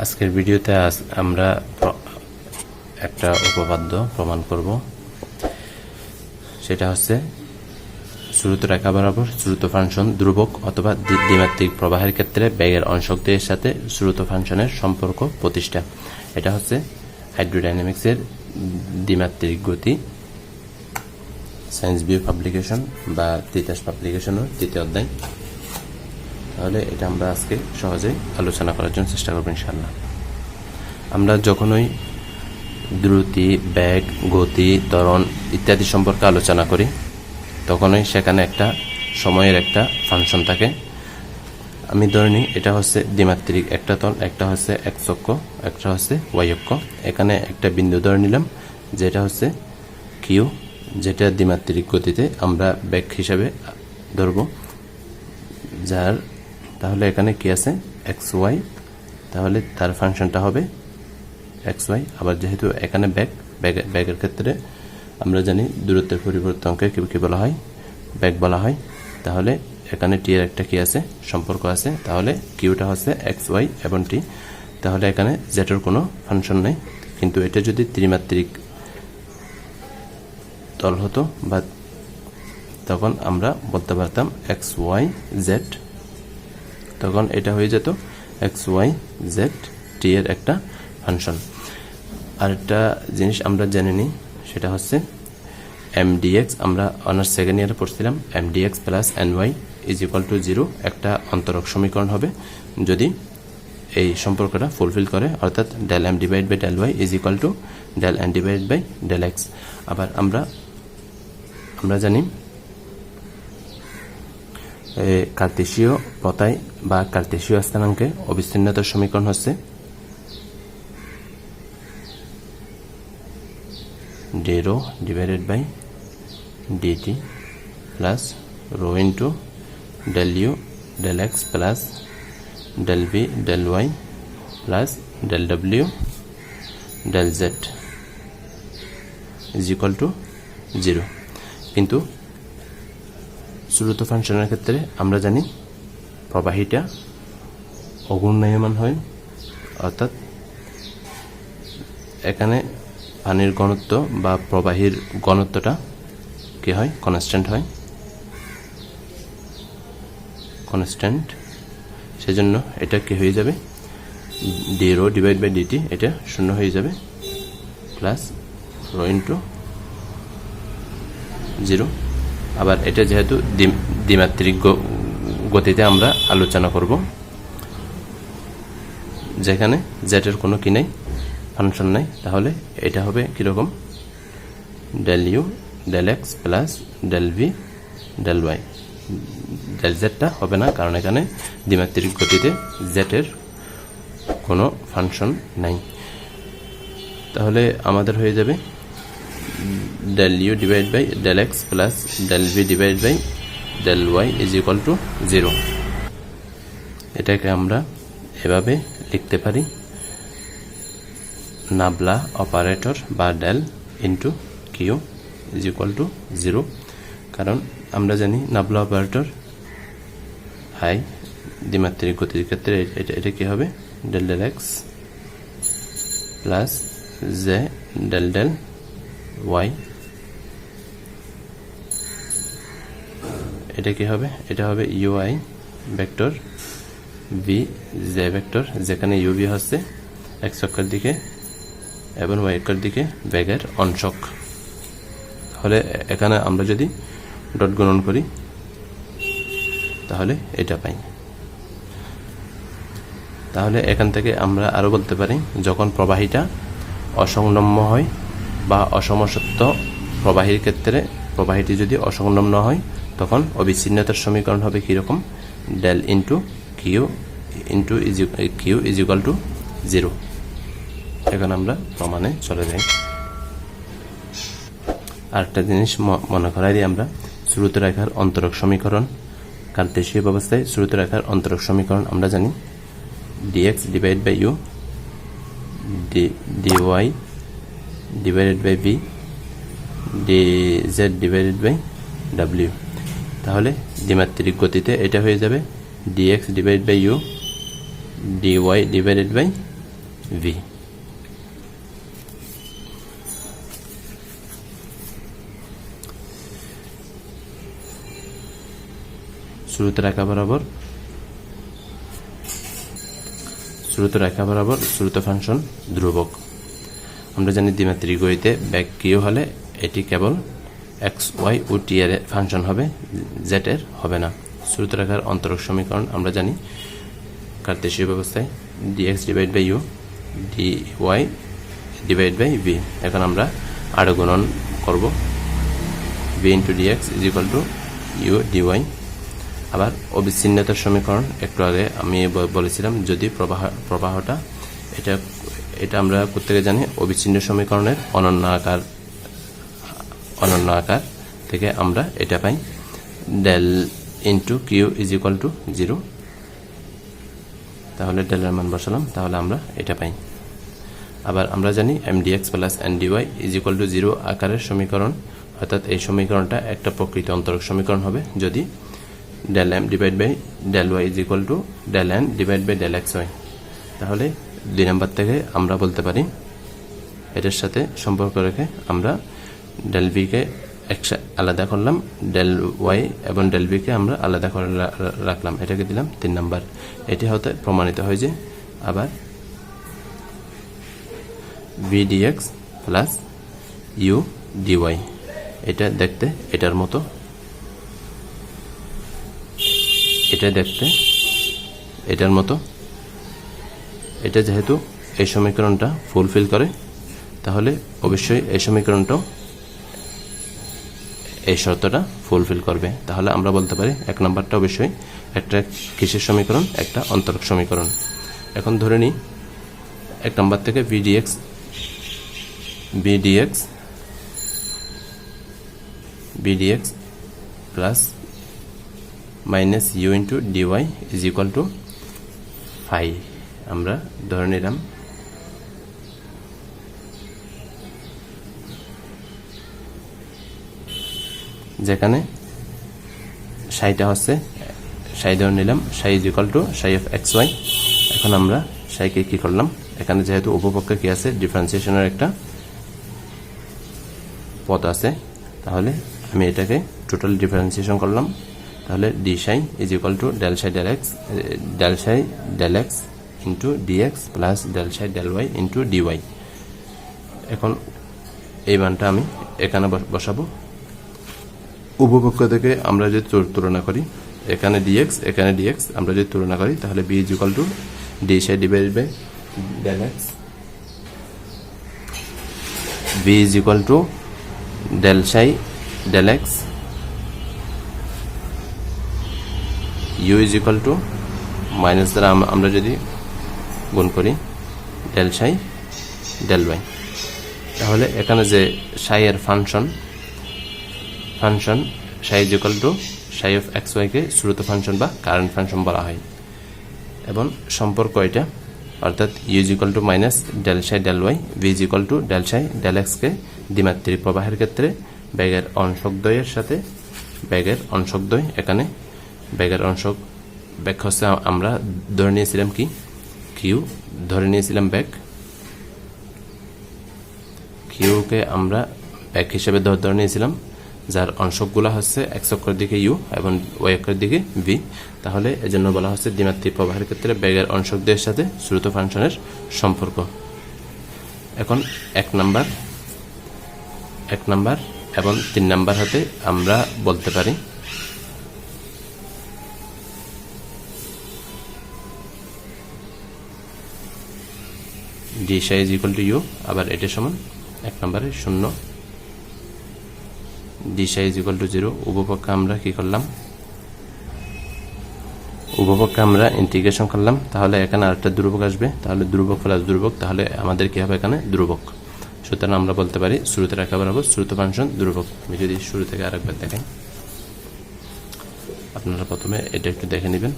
আজকের ভিডিওতে আজ- আমরা একটা উপপাদ্য প্রমাণ করব। সেটা হচ্ছে শ্রুত রেখা বরাবর শ্রুত ফাংশন ধ্রুবক অথবা দ্বি- দ্বিমাত্রিক প্রবাহের ক্ষেত্রে ব্যাগের অংশকদের সাথে শ্রুত ফাংশনের সম্পর্ক প্রতিষ্ঠা। এটা হচ্ছে হাইড্রোডাইনামিক্সের দ্বিমাত্রিক গতি সায়েন্স বিউ পাবলিকেশন বা তিতাস পাবলিকেশনের তৃতীয় অধ্যায়। তাহলে এটা আমরা আজকে সহজেই আলোচনা করার জন্য চেষ্টা করব ইনশাল্লাহ আমরা যখনই দ্রুতি ব্যাগ গতি, ত্বরণ ইত্যাদি সম্পর্কে আলোচনা করি, তখনই সেখানে একটা সময়ের একটা ফাংশন থাকে। আমি ধরে নিই, এটা হচ্ছে দ্বিমাত্রিক একটা তল একটা হচ্ছে এক চক্র একটা হচ্ছে ওয়াই অক্ষ এখানে একটা বিন্দু ধরে নিলাম, যেটা হচ্ছে কিউ, যেটা দ্বিমাত্রিক গতিতে আমরা ব্যাগ হিসাবে ধরব, যার তাহলে এখানে কি আছে? এক্স ওয়াই তাহলে তার ফাংশনটা হবে এক্স ওয়াই আবার যেহেতু এখানে ব্যাগ ব্যাগের ক্ষেত্রে আমরা জানি দূরত্বের পরিবর্তনকে কি বলা হয়? ব্যাগ বলা হয়। তাহলে এখানে টি এর একটা কি আছে? সম্পর্ক আছে। তাহলে কিউটা হচ্ছে এক্স ওয়াই এবং টি তাহলে এখানে জেটের কোনো ফাংশন নেই। কিন্তু এটা যদি ত্রিমাত্রিক তল হতো বা তখন আমরা বলতে পারতাম এক্স ওয়াই জেড তখন এটা হয়ে যেত এক্স ওয়াই জেড টি এর একটা ফাংশন। আরেকটা জিনিস আমরা জেনে নিই, সেটা হচ্ছে এম ডিএক্স আমরা অনার্স সেকেন্ড ইয়ারে পড়ছিলাম, M D X plus N Y is equal to zero, একটা অন্তরক সমীকরণ হবে। যদি এই সম্পর্কটা ফুলফিল করে, অর্থাৎ del M divide by del Y is equal to del N divide by del X. আবার আমরা আমরা জানি কার্তেশীয় পতায় বা কার্তেশীয় স্থানাঙ্কে অবিচ্ছিন্নতার সমীকরণ হচ্ছে D rho divided by D T plus rho into del U del X plus del B del Y plus del W del Z is equal to zero কিন্তু শ্রুত ফাংশনের ক্ষেত্রে আমরা জানি প্রবাহীটা অগুণায়মান হয়, অর্থাৎ এখানে পানির ঘনত্ব বা প্রবাহীর ঘনত্বটা কি হয়? কনস্ট্যান্ট হয়। কনস্ট্যান্ট সেজন্য এটা কি হয়ে যাবে? D rho divide by D T এটা শূন্য হয়ে যাবে প্লাস রো ইন্টু জিরো আবার এটা যেহেতু দ্বি- দ্বিমাত্রিক গতিতে আমরা আলোচনা করব। যেখানে জেটের কোনো কি নেই, ফাংশন নাই, তাহলে এটা হবে কীরকম? Del U del X plus del V del Y del জেডটা হবে না, কারণ এখানে দ্বিমাত্রিক গতিতে জেটের কোনো ফাংশন নাই। তাহলে আমাদের হয়ে যাবে del u divided by del x plus del v divided by del y is equal to 0 এটাকে আমরা এভাবে লিখতে পারি নাবলা অপারেটর বা del into Q is equal to zero কারণ আমরা জানি নাবলা অপারেটর হাই দ্বিমাত্রিক গতির ক্ষেত্রে এটা এটা কি হবে? Del del X plus J del del Y এটা কি হবে? এটা হবে U I vector V J vector যেখানে ইউভি হচ্ছে এক অক্ষের দিকে এবং ওয়াই অক্ষের দিকে ব্যাগের অংশক। তাহলে এখানে আমরা যদি ডট গণন করি, তাহলে এটা পাই। তাহলে এখান থেকে আমরা আরও বলতে পারি, যখন প্রবাহীটা অসংলম্ব হয় বা অসমসত্ব প্রবাহীর ক্ষেত্রে প্রবাহীটি যদি অসংলগ্ন হয়, তখন অবিচ্ছিন্নতার সমীকরণ হবে কীরকম? Del into Q into Q is to zero এখন আমরা প্রমাণে চলে যাই। আরেকটা জিনিস মনে করাই দিই আমরা, শ্রুত রেখার অন্তরক সমীকরণ। কার্তেশীয় ব্যবস্থায় শ্রুত রেখার অন্তরক সমীকরণ আমরা জানি। D X divide by U D D Y divided by v dz divided by w. তাহলে দ্বিমাত্রিক গতিতে এটা হয়ে যাবে dx divided by u, dy divided by V শুরুতে রেখা বরাবর, শুরুতে রেখা বরাবর, শ্রুত ফাংশন ধ্রুবক। আমরা জানি দ্বিমাত্রিক গণিতে ব্যাক কিউ হলে এটি কেবল এক্স ওয়াই ও টি এর ফাংশন হবে জেড এর হবে না। শ্রুত রেখার অন্তরক সমীকরণ আমরা জানি কার্তেশীয় ব্যবস্থায় D X divide by U D Y divide by V এখন আমরা আরও গুণন করব। V into D X is equal to U D Y আবার অবিচ্ছিন্নতার সমীকরণ, একটু আগে আমি ব- বলেছিলাম যদি প্রবাহ, প্রবাহটা এটা এটা আমরা প্রত্যেকে জানি, অবিচ্ছিন্ন সমীকরণের অনন্য আকার অনন্য আকার থেকে আমরা এটা পাই। Del into Q is equal to zero তাহলে ডেলের মান বসালাম, তাহলে আমরা এটা পাই। আবার আমরা জানি M D X plus N D Y is equal to zero আকারের সমীকরণ, অর্থাৎ এই সমীকরণটা একটা প্রকৃত অন্তরক সমীকরণ হবে। যদি del M divide by del Y is equal to del N divide by del X Y তাহলে দুই নম্বর থেকে আমরা বলতে পারি, এটার সাথে সম্পর্ক রেখে আমরা ডেল ভিকে একসা, আলাদা করলাম ডেল ওয়াই এবং ডেল ভিকে আমরা আলাদা করে রাখলাম। এটাকে দিলাম তিন নাম্বার। এটি হতে প্রমাণিত হয় যে আবার V D X plus U D Y এটা দেখতে এটার মতো। এটা দেখতে এটার মতো। এটা যেহেতু এই সমীকরণটা ফুলফিল করে, তাহলে অবশ্যই এই সমীকরণটাও এই শর্তটা ফুলফিল করবে। তাহলে আমরা বলতে পারি এক নম্বরটা অবশ্যই একটা কিসের সমীকরণ, একটা অন্তরক সমীকরণ। এখন ধরে নিই, এক নম্বর থেকে V D X B D X B D X plus minus U into D Y is equal to five আমরা ধরে নিলাম। যেখানে সাইটা হচ্ছে, সাই ধরে নিলাম, psi is equal to psi of X Y এখন আমরা সাইকে কি করলাম? এখানে যেহেতু উপপক্ষে কি আছে? ডিফারেন্সিয়েশনের একটা পথ আছে। তাহলে আমি এটাকে টোটাল ডিফারেন্সিয়েশন করলাম। তাহলে D psi is equal to del psi del X del psi del X into D X plus del psi del Y into D Y এখন এই মানটা আমি এখানে বস- বসাবো। উপপক্ষ থেকে আমরা যদি তুলনা করি, এখানে ডিএক্স এখানে ডিএক্স আমরা যদি তুলনা করি, তাহলে B is to D psi divide by del X B is to del psi del X U is equal to minus দ্বারা আমরা যদি গুণ করি ডেল সাই ডেল ওয়াই তাহলে এখানে যে সাইয়ের function function psi is equal to psi of X ওয়াইকে শ্রুত function বা কারেন্ট ফাংশন বলা হয়। এবং সম্পর্ক এটা, অর্থাৎ U is equal to minus del psi del Y V is equal to del psi del এক্সকে দ্বিমাত্রিক প্রবাহের ক্ষেত্রে ব্যাগের অংশক দ্বয়ের সাথে ব্যাগের অংশকদ্বয় এখানে ব্যাগের হচ্ছে আ- আমরা ধরে নিয়েছিলাম কি? কিউ ধরে নিয়েছিলাম ব্যাগ কিউকে আমরা ব্যাগ হিসেবে ধরে নিয়েছিলাম, যার অংশকগুলো হচ্ছে এক অক্ষরের দিকে ইউ এবং ওয়াই অক্ষরের দিকে ভি তাহলে এজন্য বলা হচ্ছে দ্বিমাত্রিক প্রবাহের ক্ষেত্রে ব্যাগের অংশকদের সাথে শ্রুত ফাংশনের সম্পর্ক। এখন এক নাম্বার এক নাম্বার এবং তিন নাম্বার হতে আমরা বলতে পারি D psi is equal to U আবার এটা সমান এক নম্বরে শূন্য। D psi is equal to zero উপপক্ষে আমরা কি করলাম? উপপক্ষে আমরা ইন্টিগ্রেশন করলাম। তাহলে এখানে আরেকটা ধ্রুবক আসবে। তাহলে ধ্রুবক প্লাস ধ্রুবক, তাহলে আমাদের কী হবে এখানে? ধ্রুবক। সুতরাং আমরা বলতে পারি শুরুতে রাখা বরাবর শ্রুত ফাংশন ধ্রুবক। আমি যদি শুরু থেকে আরেকবার দেখাই আপনারা প্রথমে এটা একটু দেখে নেবেন।